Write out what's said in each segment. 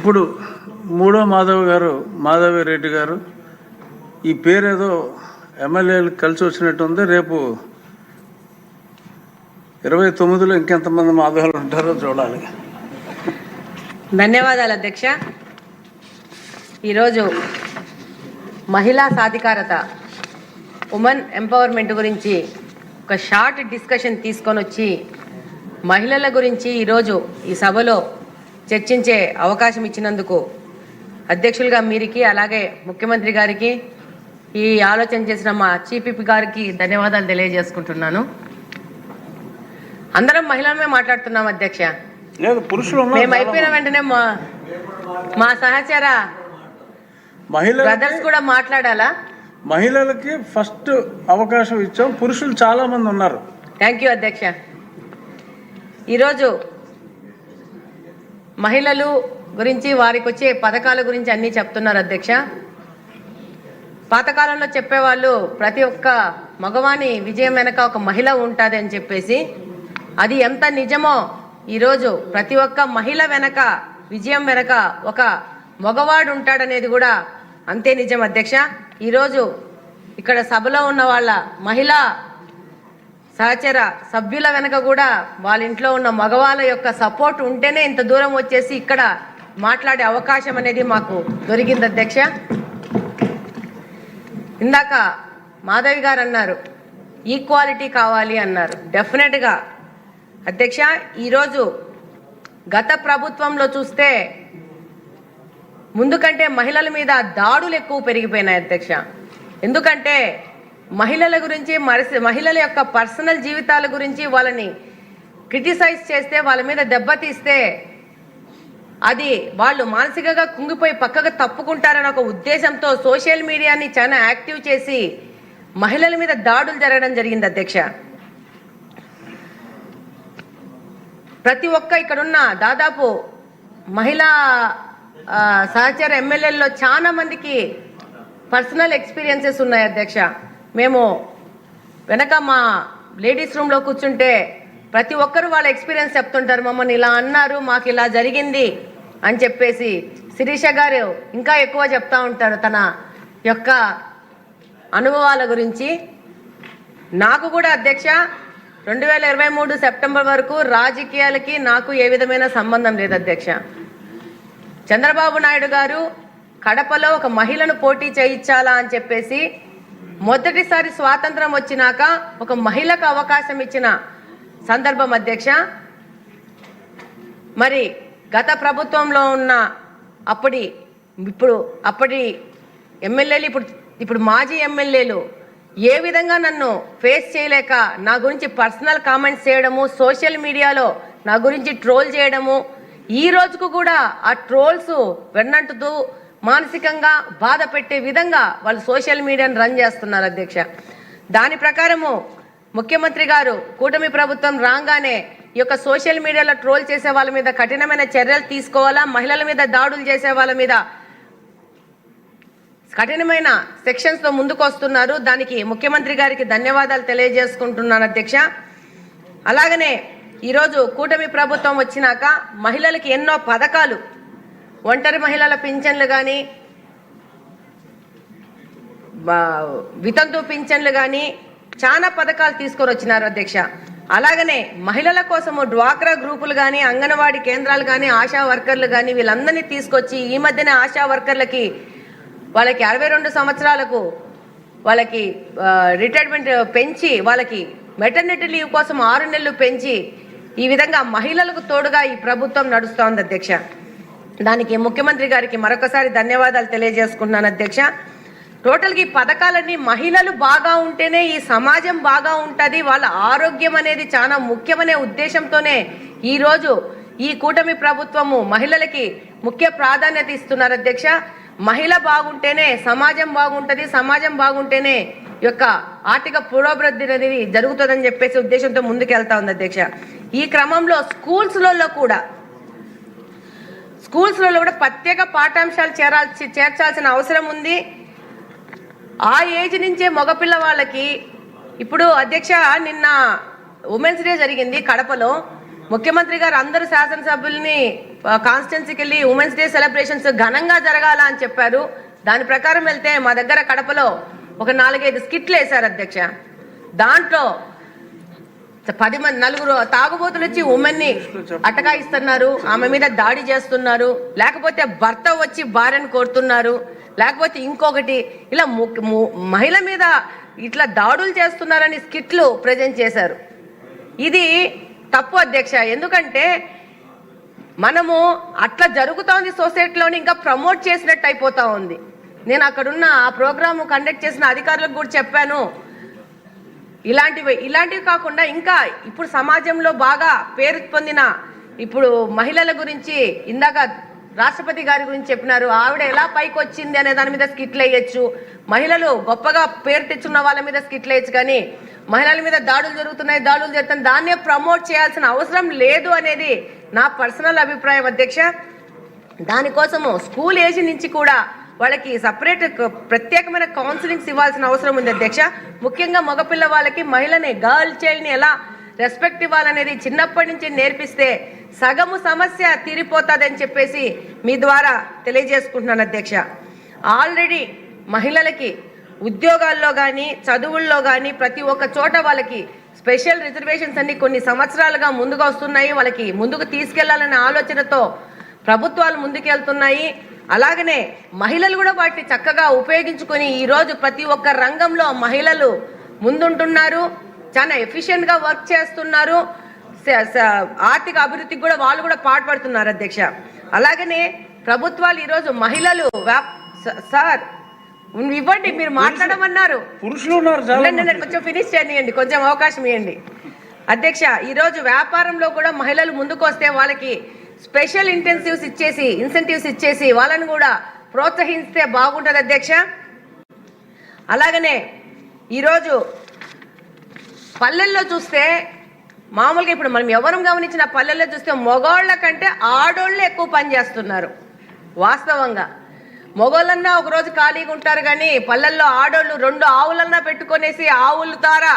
ఇప్పుడు మూడో మాధవ్ గారు మాధవి రెడ్డి గారు ఈ పేరేదో ఎమ్మెల్యేలు కలిసి వచ్చినట్టు ఉంది. రేపు ఇరవై తొమ్మిదిలో ఇంకెంతమంది మాధవులు ఉంటారో చూడాలి. ధన్యవాదాలు అధ్యక్ష. ఈరోజు మహిళా సాధికారత ఉమెన్ ఎంపవర్మెంట్ గురించి ఒక షార్ట్ డిస్కషన్ తీసుకొని వచ్చి మహిళల గురించి ఈరోజు ఈ సభలో చర్చించే అవకాశం ఇచ్చినందుకు అధ్యక్షులుగా మీరికి అలాగే ముఖ్యమంత్రి గారికి ఈ ఆలోచన చేసిన మా చీఫ్ గారికి ధన్యవాదాలు తెలియజేసుకుంటున్నాను. అందరం మహిళలమే మాట్లాడుతున్నాం అధ్యక్ష. లేదు పురుషులు మేము అయిపోయిన వెంటనే మా మా సహచర మహిళ బ్రదర్స్ కూడా మాట్లాడాలా? మహిళలకి ఫస్ట్ అవకాశం ఇచ్చాం పురుషులు చాలా మంది ఉన్నారు. థ్యాంక్ యూ అధ్యక్ష. ఈరోజు మహిళలు గురించి వారికి వచ్చే పథకాల గురించి అన్నీ చెప్తున్నారు అధ్యక్ష. పాతకాలంలో చెప్పేవాళ్ళు ప్రతి ఒక్క మగవాని విజయం వెనక ఒక మహిళ ఉంటుంది అని చెప్పేసి అది ఎంత నిజమో ఈరోజు ప్రతి ఒక్క మహిళ వెనక విజయం వెనక ఒక మగవాడు ఉంటాడనేది కూడా అంతే నిజం అధ్యక్ష. ఈరోజు ఇక్కడ సభలో ఉన్న వాళ్ళ మహిళా సహచర సభ్యుల వెనక కూడా వాళ్ళ ఇంట్లో ఉన్న మగవాళ్ళ యొక్క సపోర్ట్ ఉంటేనే ఇంత దూరం వచ్చేసి ఇక్కడ మాట్లాడే అవకాశం అనేది మాకు దొరికింది అధ్యక్ష. ఇందాక మాధవి గారు అన్నారు ఈక్వాలిటీ కావాలి అన్నారు. డెఫినెట్గా అధ్యక్ష ఈరోజు గత ప్రభుత్వంలో చూస్తే ముందుకంటే మహిళల మీద దాడులు ఎక్కువ పెరిగిపోయినాయి అధ్యక్ష. ఎందుకంటే మహిళల గురించి మరిసి మహిళల యొక్క పర్సనల్ జీవితాల గురించి వాళ్ళని క్రిటిసైజ్ చేస్తే వాళ్ళ మీద దెబ్బతీస్తే అది వాళ్ళు మానసికంగా కుంగిపోయి పక్కకు తప్పుకుంటారన్న ఒక ఉద్దేశంతో సోషల్ మీడియాని చాలా యాక్టివ్ చేసి మహిళల మీద దాడులు జరగడం జరిగింది అధ్యక్ష. ప్రతి ఒక్క ఇక్కడున్న దాదాపు మహిళా సహచర ఎమ్మెల్యేల్లో చాలా మందికి పర్సనల్ ఎక్స్పీరియన్సెస్ ఉన్నాయి అధ్యక్ష. మేము వెనక మా లేడీస్ రూమ్లో కూర్చుంటే ప్రతి ఒక్కరు వాళ్ళ ఎక్స్పీరియన్స్ చెప్తుంటారు మమ్మల్ని ఇలా అన్నారు మాకు ఇలా జరిగింది అని చెప్పేసి శిరీష గారు ఇంకా ఎక్కువ చెప్తా ఉంటారు తన యొక్క అనుభవాల గురించి. నాకు కూడా అధ్యక్ష రెండు వేల ఇరవై మూడు సెప్టెంబర్ వరకు రాజకీయాలకి నాకు ఏ విధమైన సంబంధం లేదు అధ్యక్ష. చంద్రబాబు నాయుడు గారు కడపలో ఒక మహిళను పోటీ చేయించాలా అని చెప్పేసి మొదటిసారి స్వాతంత్రం వచ్చినాక ఒక మహిళకు అవకాశం ఇచ్చిన సందర్భం అధ్యక్ష. మరి గత ప్రభుత్వంలో ఉన్న అప్పటి ఇప్పుడు అప్పటి ఎమ్మెల్యేలు ఇప్పుడు ఇప్పుడు మాజీ ఎమ్మెల్యేలు ఏ విధంగా నన్ను ఫేస్ చేయలేక నా గురించి పర్సనల్ కామెంట్స్ చేయడము సోషల్ మీడియాలో నా గురించి ట్రోల్ చేయడము ఈ రోజుకు కూడా ఆ ట్రోల్స్ వెన్నంటుతూ మానసికంగా బాధ పెట్టే విధంగా వాళ్ళు సోషల్ మీడియాను రన్ చేస్తున్నారు అధ్యక్ష. దాని ప్రకారము ముఖ్యమంత్రి గారు కూటమి ప్రభుత్వం రాగానే ఈ యొక్క సోషల్ మీడియాలో ట్రోల్ చేసే వాళ్ళ మీద కఠినమైన చర్యలు తీసుకోవాలా? మహిళల మీద దాడులు చేసే వాళ్ళ మీద కఠినమైన సెక్షన్స్తో ముందుకు వస్తున్నారు దానికి ముఖ్యమంత్రి గారికి ధన్యవాదాలు తెలియజేసుకుంటున్నాను అధ్యక్ష. అలాగనే ఈరోజు కూటమి ప్రభుత్వం వచ్చినాక మహిళలకి ఎన్నో పథకాలు ఒంటరి మహిళల పింఛన్లు కానీ వితంతు పింఛన్లు కానీ చాలా పథకాలు తీసుకొని వచ్చినారు అధ్యక్ష. అలాగనే మహిళల కోసము డ్వాక్రా గ్రూపులు కానీ అంగన్వాడీ కేంద్రాలు కానీ ఆశా వర్కర్లు కానీ వీళ్ళందరినీ తీసుకొచ్చి ఈ మధ్యనే ఆశా వర్కర్లకి వాళ్ళకి అరవై రెండు సంవత్సరాలకు వాళ్ళకి రిటైర్మెంట్ పెంచి వాళ్ళకి మెటర్నిటీ లీవ్ కోసం ఆరు నెలలు పెంచి ఈ విధంగా మహిళలకు తోడుగా ఈ ప్రభుత్వం నడుస్తోంది అధ్యక్ష. దానికి ముఖ్యమంత్రి గారికి మరొకసారి ధన్యవాదాలు తెలియజేసుకుంటున్నాను అధ్యక్ష. టోటల్గా ఈ పథకాలన్నీ మహిళలు బాగా ఉంటేనే ఈ సమాజం బాగా ఉంటుంది వాళ్ళ ఆరోగ్యం అనేది చాలా ముఖ్యమనే ఉద్దేశంతోనే ఈరోజు ఈ కూటమి ప్రభుత్వము మహిళలకి ముఖ్య ప్రాధాన్యత ఇస్తున్నారు అధ్యక్ష. మహిళ బాగుంటేనే సమాజం బాగుంటుంది సమాజం బాగుంటేనే యొక్క ఆర్థిక పురోభివృద్ధి అనేది జరుగుతుందని చెప్పేసి ఉద్దేశంతో ముందుకు వెళ్తా ఉంది అధ్యక్ష. ఈ క్రమంలో స్కూల్స్లలో కూడా స్కూల్స్లలో కూడా ప్రత్యేక పాఠాంశాలు చేరాల్సి చేర్చాల్సిన అవసరం ఉంది. ఆ ఏజ్ నుంచే మగపిల్ల వాళ్ళకి ఇప్పుడు అధ్యక్ష నిన్న ఉమెన్స్ డే జరిగింది కడపలో. ముఖ్యమంత్రి గారు అందరు శాసనసభ్యుల్ని కాన్స్టిట్యున్సీకి వెళ్ళి ఉమెన్స్ డే సెలబ్రేషన్స్ ఘనంగా జరగాల అని చెప్పారు. దాని ప్రకారం వెళ్తే మా దగ్గర కడపలో ఒక నాలుగైదు స్కిట్లు వేశారు అధ్యక్ష. దాంట్లో పది మంది నలుగురు తాగుబోతులు వచ్చి ఉమెన్ని అటకాయిస్తున్నారు ఆమె మీద దాడి చేస్తున్నారు లేకపోతే భర్త వచ్చి భార్యను కోరుతున్నారు లేకపోతే ఇంకొకటి ఇలా ము- మహిళ మీద ఇట్లా దాడులు చేస్తున్నారని స్కిట్లు ప్రజెంట్ చేశారు. ఇది తప్పు అధ్యక్ష ఎందుకంటే మనము అట్లా జరుగుతోంది సొసైటీలోని ఇంకా ప్రమోట్ చేసినట్టు అయిపోతా ఉంది. నేను అక్కడున్న ఆ ప్రోగ్రాము కండక్ట్ చేసిన అధికారులకు కూడా చెప్పాను. ఇలాంటివి ఇలాంటివి కాకుండా ఇంకా ఇప్పుడు సమాజంలో బాగా పేరు పొందిన ఇప్పుడు మహిళల గురించి ఇందాక రాష్ట్రపతి గారి గురించి చెప్పినారు. ఆవిడ ఎలా పైకి వచ్చింది అనే దాని మీద స్కిట్లు వేయచ్చు. మహిళలు గొప్పగా పేరు తెచ్చున్న వాళ్ళ మీద స్కిట్లు వేయచ్చు. కానీ మహిళల మీద దాడులు జరుగుతున్నాయి దాడులు జరుగుతున్నాయి. దాన్నే ప్రమోట్ చేయాల్సిన అవసరం లేదు అనేది నా పర్సనల్ అభిప్రాయం అధ్యక్ష. దానికోసము స్కూల్ ఏజ్ నుంచి కూడా వాళ్ళకి సపరేట్ ప్రత్యేకమైన కౌన్సిలింగ్స్ ఇవ్వాల్సిన అవసరం ఉంది అధ్యక్ష. ముఖ్యంగా మగపిల్ల వాళ్ళకి మహిళని గర్ల్ చైల్డ్ని ఎలా రెస్పెక్ట్ ఇవ్వాలనేది చిన్నప్పటి నుంచి నేర్పిస్తే సగము సమస్య తీరిపోతుందని చెప్పేసి మీ ద్వారా తెలియజేసుకుంటున్నాను అధ్యక్ష. ఆల్రెడీ మహిళలకి ఉద్యోగాల్లో కానీ చదువుల్లో కానీ ప్రతి ఒక్క చోట వాళ్ళకి స్పెషల్ రిజర్వేషన్స్ అన్ని కొన్ని సంవత్సరాలుగా ముందుగా వస్తున్నాయి. వాళ్ళకి ముందుకు తీసుకెళ్ళాలనే ఆలోచనతో ప్రభుత్వాలు ముందుకెళ్తున్నాయి. అలాగనే మహిళలు కూడా వాటిని చక్కగా ఉపయోగించుకొని ఈరోజు ప్రతి ఒక్క రంగంలో మహిళలు ముందుంటున్నారు. చాలా ఎఫిషియెంట్గా వర్క్ చేస్తున్నారు. ఆర్థిక అభివృద్ధికి కూడా వాళ్ళు కూడా పాటుపడుతున్నారు అధ్యక్ష. అలాగనే ప్రభుత్వాలు ఈరోజు మహిళలు సార్ ఇవ్వండి మీరు మాట్లాడమన్నారు. పురుషులు ఉన్నారు కొంచెం ఫినిష్ చేయనియండి కొంచెం అవకాశం ఇవ్వండి. అధ్యక్ష ఈరోజు వ్యాపారంలో కూడా మహిళలు ముందుకు వస్తే వాళ్ళకి స్పెషల్ ఇంటెన్సివ్స్ ఇచ్చేసి ఇన్సెంటివ్స్ ఇచ్చేసి వాళ్ళని కూడా ప్రోత్సహిస్తే బాగుంటుంది అధ్యక్ష. అలాగనే ఈరోజు పల్లెల్లో చూస్తే మామూలుగా ఇప్పుడు మనం ఎవరం గమనించిన పల్లెల్లో చూస్తే మగవాళ్ళ కంటే ఆడోళ్ళు ఎక్కువ పని చేస్తున్నారు వాస్తవంగా. మొగోళ్ళన్నా ఒకరోజు ఖాళీగా ఉంటారు కానీ పల్లెల్లో ఆడోళ్ళు రెండు ఆవులన్నా పెట్టుకొనేసి ఆవుల ద్వారా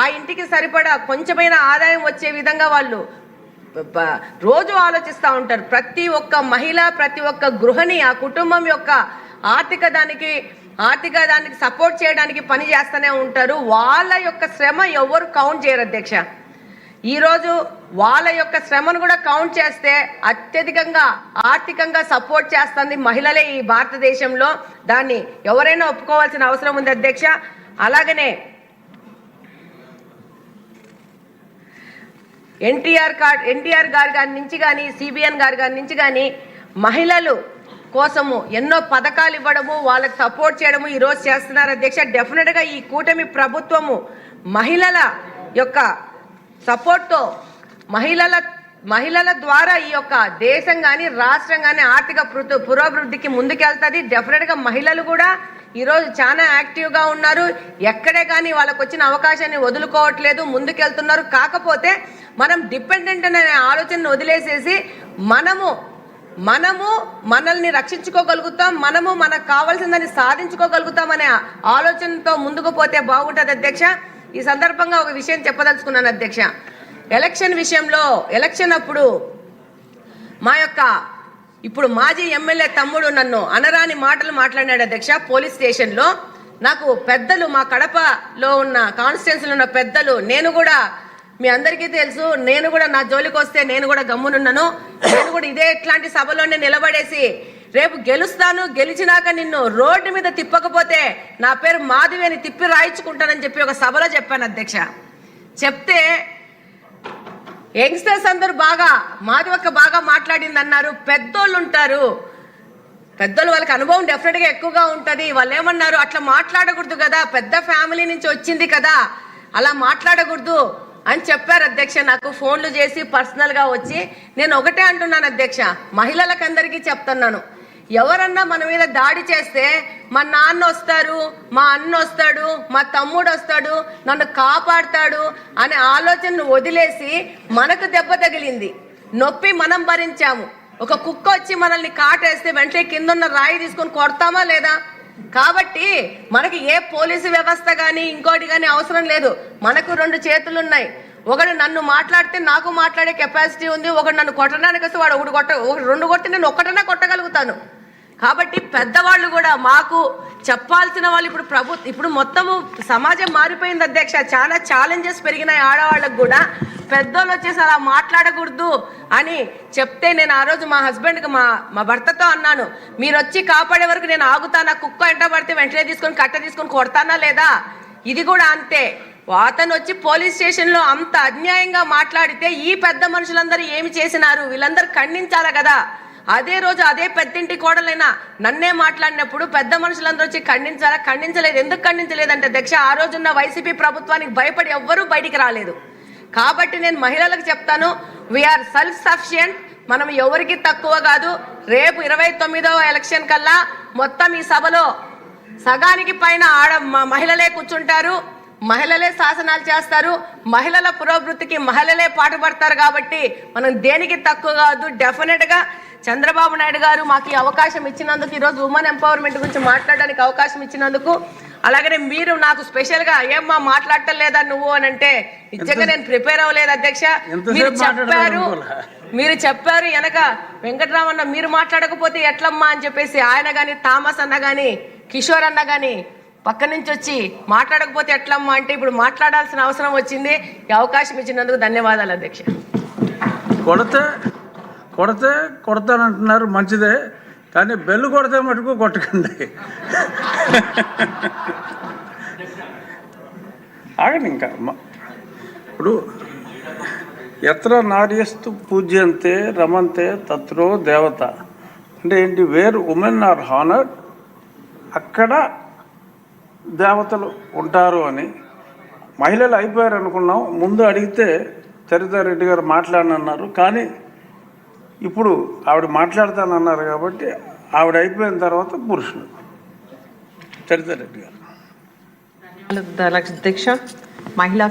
ఆ ఇంటికి సరిపడా కొంచెమైన ఆదాయం వచ్చే విధంగా వాళ్ళు రోజు ఆలోచిస్తూ ఉంటారు. ప్రతి ఒక్క మహిళ ప్రతి ఒక్క గృహిణి ఆ కుటుంబం యొక్క ఆర్థిక దానికి ఆర్థిక దానికి సపోర్ట్ చేయడానికి పని చేస్తూనే ఉంటారు. వాళ్ళ యొక్క శ్రమ ఎవరు కౌంట్ చేయరు అధ్యక్ష. ఈరోజు వాళ్ళ యొక్క శ్రమను కూడా కౌంట్ చేస్తే అత్యధికంగా ఆర్థికంగా సపోర్ట్ చేస్తుంది మహిళలే ఈ భారతదేశంలో. దాన్ని ఎవరైనా ఒప్పుకోవాల్సిన అవసరం ఉంది అధ్యక్ష. అలాగనే ఎన్టీఆర్ కార్డ్ ఎన్టీఆర్ గారి గారి నుంచి కానీ సిబిఎన్ గారి గారి నుంచి కానీ మహిళలు కోసము ఎన్నో పథకాలు ఇవ్వడము వాళ్ళకి సపోర్ట్ చేయడము ఈరోజు చేస్తున్నారు. అధ్యక్ష డెఫినెట్గా ఈ కూటమి ప్రభుత్వము మహిళల యొక్క సపోర్ట్తో మహిళల మహిళల ద్వారా ఈ యొక్క దేశం కానీ రాష్ట్రం కానీ ఆర్థిక పురోభివృద్ధికి ముందుకెళ్తుంది. డెఫినెట్గా మహిళలు కూడా ఈరోజు చాలా యాక్టివ్గా ఉన్నారు. ఎక్కడే కానీ వాళ్ళకు వచ్చిన అవకాశాన్ని వదులుకోవట్లేదు ముందుకెళ్తున్నారు. కాకపోతే మనం డిపెండెంట్ అనే ఆలోచనను వదిలేసేసి మనము మనము మనల్ని రక్షించుకోగలుగుతాం మనము మనకు కావాల్సిందని సాధించుకోగలుగుతాం అనే ఆలోచనతో ముందుకు పోతే బాగుంటుంది అధ్యక్ష. ఈ సందర్భంగా ఒక విషయం చెప్పదలుచుకున్నాను అధ్యక్ష. ఎలక్షన్ విషయంలో ఎలక్షన్ అప్పుడు మా యొక్క ఇప్పుడు మాజీ ఎమ్మెల్యే తమ్ముడు నన్ను అనరాని మాటలు మాట్లాడాడు అధ్యక్ష. పోలీస్ స్టేషన్లో నాకు పెద్దలు మా కడపలో ఉన్న కాన్స్టిట్యున్సీలో ఉన్న పెద్దలు నేను కూడా మీ అందరికీ తెలుసు నేను కూడా నా జోలికి వస్తే నేను కూడా గమ్మునున్నాను. నేను కూడా ఇదే ఇట్లాంటి సభలోనే నిలబడేసి రేపు గెలుస్తాను గెలిచినాక నిన్ను రోడ్డు మీద తిప్పకపోతే నా పేరు మాధవి అని తిప్పి రాయించుకుంటానని చెప్పి ఒక సభలో చెప్పాను అధ్యక్ష. చెప్తే యంగ్స్టర్స్ అందరూ బాగా మాది ఒక బాగా మాట్లాడింది అన్నారు పెద్దోళ్ళు ఉంటారు పెద్దోళ్ళు వాళ్ళకి అనుభవం డెఫినెట్గా ఎక్కువగా ఉంటుంది. వాళ్ళు ఏమన్నారు అట్లా మాట్లాడకూడదు కదా పెద్ద ఫ్యామిలీ నుంచి వచ్చింది కదా అలా మాట్లాడకూడదు అని చెప్పారు అధ్యక్ష. నాకు ఫోన్లు చేసి పర్సనల్గా వచ్చి నేను ఒకటే అంటున్నాను అధ్యక్ష మహిళలకందరికీ చెప్తున్నాను. ఎవరన్నా మన మీద దాడి చేస్తే మా నాన్న వస్తారు మా అన్న వస్తాడు మా తమ్ముడు వస్తాడు నన్ను కాపాడుతాడు అనే ఆలోచనను వదిలేసి మనకు దెబ్బ తగిలింది. నొప్పి మనం భరించాము. ఒక కుక్క వచ్చి మనల్ని కాటేస్తే వెంటనే కింద ఉన్న రాయి తీసుకొని కొడతామా లేదా? కాబట్టి మనకి ఏ పోలీసు వ్యవస్థ కానీ ఇంకోటి కానీ అవసరం లేదు. మనకు రెండు చేతులు ఉన్నాయి ఒకడు నన్ను మాట్లాడితే నాకు మాట్లాడే కెపాసిటీ ఉంది ఒకడు నన్ను కొట్టడానికి వస్తే వాడు ఒకటి కొట్ట రెండు కొట్టి నేను ఒక్కటనే కొట్టగలుగుతాను. కాబట్టి పెద్దవాళ్ళు కూడా మాకు చెప్పాల్సిన వాళ్ళు ఇప్పుడు ప్రభు ఇప్పుడు మొత్తము సమాజం మారిపోయింది అధ్యక్ష. చాలా ఛాలెంజెస్ పెరిగినాయి ఆడవాళ్ళకు కూడా. పెద్దోళ్ళు వచ్చేసి అలా మాట్లాడకూడదు అని చెప్తే నేను ఆ రోజు మా హస్బెండ్కి మా మా భర్తతో అన్నాను. మీరు వచ్చి కాపాడే వరకు నేను ఆగుతానా? కుక్క ఎంట పడితే వెంటనే తీసుకొని కట్ట తీసుకొని కొడతానా లేదా? ఇది కూడా అంతే. అతను వచ్చి పోలీస్ స్టేషన్లో అంత అన్యాయంగా మాట్లాడితే ఈ పెద్ద మనుషులందరూ ఏమి చేసినారు? వీళ్ళందరూ ఖండించాలి కదా? అదే రోజు అదే పెద్దింటి కోడలైనా నన్నే మాట్లాడినప్పుడు పెద్ద మనుషులందరూ వచ్చి ఖండించాలా? ఖండించలేదు. ఎందుకు ఖండించలేదంటే దక్ష ఆ రోజున్న వైసీపీ ప్రభుత్వానికి భయపడి ఎవ్వరూ బయటికి రాలేదు. కాబట్టి నేను మహిళలకు చెప్తాను వీఆర్ సెల్ఫ్ సఫిషియంట్ మనం ఎవరికి తక్కువ కాదు. రేపు ఇరవై తొమ్మిదవ ఎలక్షన్ కల్లా మొత్తం ఈ సభలో సగానికి పైన ఆడ మ- మహిళలే కూర్చుంటారు. మహిళలే శాసనాలు చేస్తారు మహిళల పురోభివృద్ధికి మహిళలే పాటుపడతారు కాబట్టి మనం దేనికి తక్కువ కాదు డెఫినెట్గా చంద్రబాబు నాయుడు గారు మాకు ఈ అవకాశం ఇచ్చినందుకు ఈరోజు ఉమెన్ ఎంపవర్మెంట్ గురించి మాట్లాడడానికి అవకాశం ఇచ్చినందుకు అలాగనే మీరు నాకు స్పెషల్గా ఏమ్మా మాట్లాడటం లేదా నువ్వు అని అంటే నిజంగా నేను ప్రిపేర్ అవ్వలేదు అధ్యక్ష మీరు చెప్పారు. మీరు చెప్పారు వెనక వెంకటరామన్న మీరు మాట్లాడకపోతే ఎట్లమ్మా అని చెప్పేసి ఆయన గాని థామస్ అన్న గాని కిషోర్ అన్న గాని పక్క నుంచి వచ్చి మాట్లాడకపోతే ఎట్లమ్మా అంటే ఇప్పుడు మాట్లాడాల్సిన అవసరం వచ్చింది. ఈ అవకాశం ఇచ్చినందుకు ధన్యవాదాలు అధ్యక్ష. కొడితే కొడితే కొడతానంటున్నారు మంచిదే. కానీ బెల్లు కొడితే మటుకు కొట్టకండి. ఆగండి ఇంకా. ఇప్పుడు ఎత్ర నార్యస్తు పూజ్యంతే రమంతే తత్రో దేవత. అంటే ఏంటి వేర్ ఉమెన్ ఆర్ హానర్డ్. అక్కడ దేవతలు ఉంటారు అని మహిళలు అయిపోయారు అనుకున్నాం. ముందు అడిగితే చరితారెడ్డి గారు మాట్లాడనన్నారు. కానీ ఇప్పుడు ఆవిడ మాట్లాడతానన్నారు కాబట్టి ఆవిడ అయిపోయిన తర్వాత పురుషుడు చరితారెడ్డి గారు. అధ్యక్ష మహిళా